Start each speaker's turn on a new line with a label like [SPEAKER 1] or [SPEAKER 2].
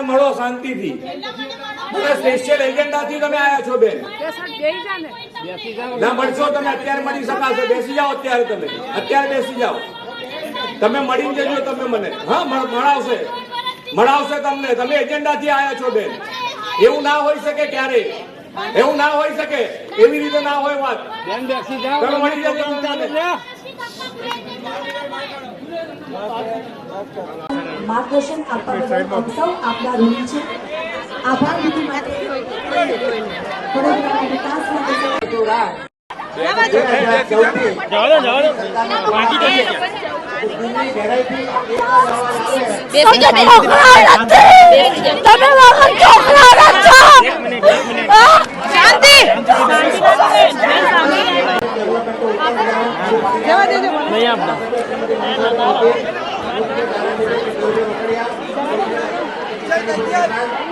[SPEAKER 1] મળો શાંતિથી. મને સ્પેશિયલ એજન્ડાથી તમે આયા છો બેન. ના મળશો તમે અત્યારે મળી શકાશે. બેસી જાઓ અત્યારે તમે. અત્યારે બેસી જાઓ. તમે મળીને જજો તમે મને. હા મળ- મળાવશે. મળાવશે તમને. તમે એજન્ડાથી આયા છો બેન. એવું ના હોઈ શકે ક્યારે. એવું ના હોઈ શકે. એવી રીતે ના હોય વાત. તમે મળી જજો.
[SPEAKER 2] માર્ગદર્શન આપવા બદલ આપ સૌ આપના ઋણી છે. આભાર વિધિ માટે. વડોદરાના વિકાસ માટે.
[SPEAKER 3] શાંતિ.
[SPEAKER 2] Gracias.